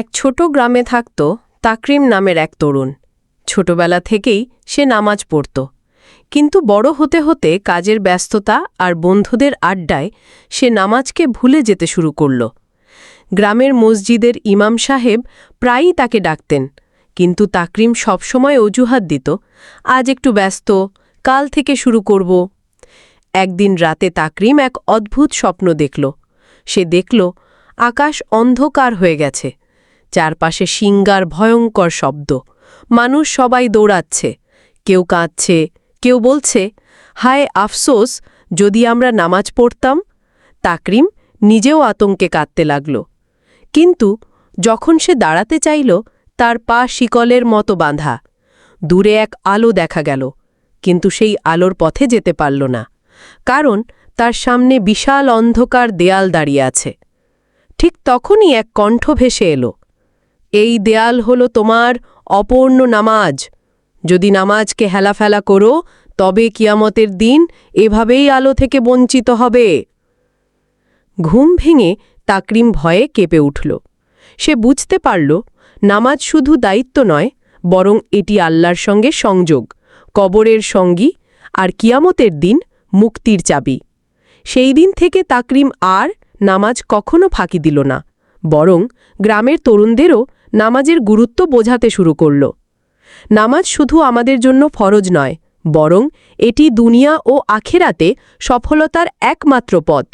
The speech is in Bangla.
এক ছোট গ্রামে থাকত তাকরিম নামের এক তরুণ। ছোটবেলা থেকেই সে নামাজ পড়ত। কিন্তু বড় হতে হতে কাজের ব্যস্ততা আর বন্ধুদের আড্ডায় সে নামাজকে ভুলে যেতে শুরু করল। গ্রামের মসজিদের ইমাম সাহেব প্রায়ই তাকে ডাকতেন, কিন্তু তাকরিম সবসময় অজুহাত দিত, আজ একটু ব্যস্ত, কাল থেকে শুরু করব। একদিন রাতে তাকরিম এক অদ্ভুত স্বপ্ন দেখল। সে দেখল, আকাশ অন্ধকার হয়ে গেছে। চারপাশে সিঙ্গার ভয়ঙ্কর শব্দ। মানুষ সবাই দৌড়াচ্ছে। কেউ কাঁদছে, কেউ বলছে, হায় আফসোস, যদি আমরা নামাজ পড়তাম? তাকরিম নিজেও আতঙ্কে কাঁদতে লাগল। কিন্তু যখন সে দাঁড়াতে চাইল, তার পা শিকলের মতো বাঁধা। দূরে এক আলো দেখা গেল, কিন্তু সেই আলোর পথে যেতে পারল না, কারণ তার সামনে বিশাল অন্ধকার দেয়াল দাঁড়িয়ে আছে। ঠিক তখনই এক কণ্ঠ ভেসে এলো। এই দেয়াল হলো তোমার অপূর্ণ নামাজ। যদি নামাজকে হেলাফেলা করো, তবে কিয়ামতের দিন এভাবেই আলো থেকে বঞ্চিত হবে। ঘুম ভেঙে তাকরিম ভয়ে কেঁপে উঠল। সে বুঝতে পারল, নামাজ শুধু দায়িত্ব নয়, বরং এটি আল্লাহর সঙ্গে সংযোগ, কবরের সঙ্গী আর কিয়ামতের দিন মুক্তির চাবি। সেই দিন থেকে তাকরিম আর নামাজ কখনো ফাঁকি দিল না, বরং গ্রামের তরুণদেরও নামাজের গুরুত্ব বোঝাতে শুরু করল। নামাজ শুধু আমাদের জন্য ফরজ নয়, বরং এটি দুনিয়া ও আখেরাতে সফলতার একমাত্র পথ।